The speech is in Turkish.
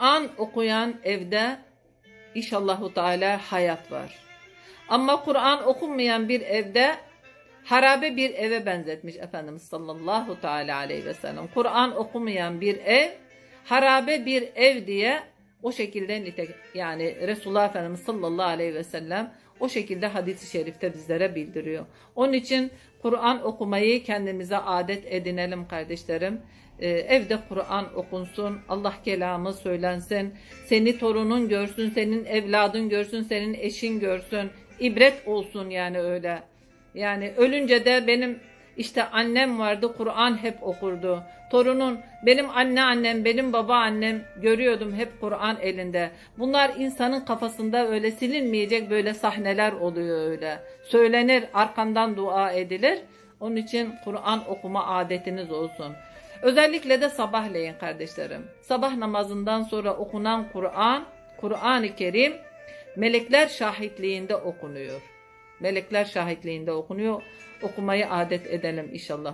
Kur'an okuyan evde inşallahu teala hayat var. Ama Kur'an okunmayan bir evde harabe bir eve benzetmiş Efendimiz sallallahu teala aleyhi ve sellem. Kur'an okumayan bir ev harabe bir ev diye o şekilde nite yani Resulullah Efendimiz sallallahu aleyhi ve sellem o şekilde hadis-i şerifte bizlere bildiriyor. Onun için Kur'an okumayı kendimize adet edinelim kardeşlerim. Ee, evde Kur'an okunsun, Allah kelamı söylensin, seni torunun görsün, senin evladın görsün, senin eşin görsün, ibret olsun yani öyle. Yani ölünce de benim işte annem vardı Kur'an hep okurdu. Torunun benim anne annem, benim baba annem görüyordum hep Kur'an elinde. Bunlar insanın kafasında öyle silinmeyecek böyle sahneler oluyor öyle. Söylenir, arkandan dua edilir. Onun için Kur'an okuma adetiniz olsun. Özellikle de sabahleyin kardeşlerim. Sabah namazından sonra okunan Kur'an, Kur'an-ı Kerim melekler şahitliğinde okunuyor. Melekler şahitliğinde okunuyor. Okumayı adet edelim inşallah.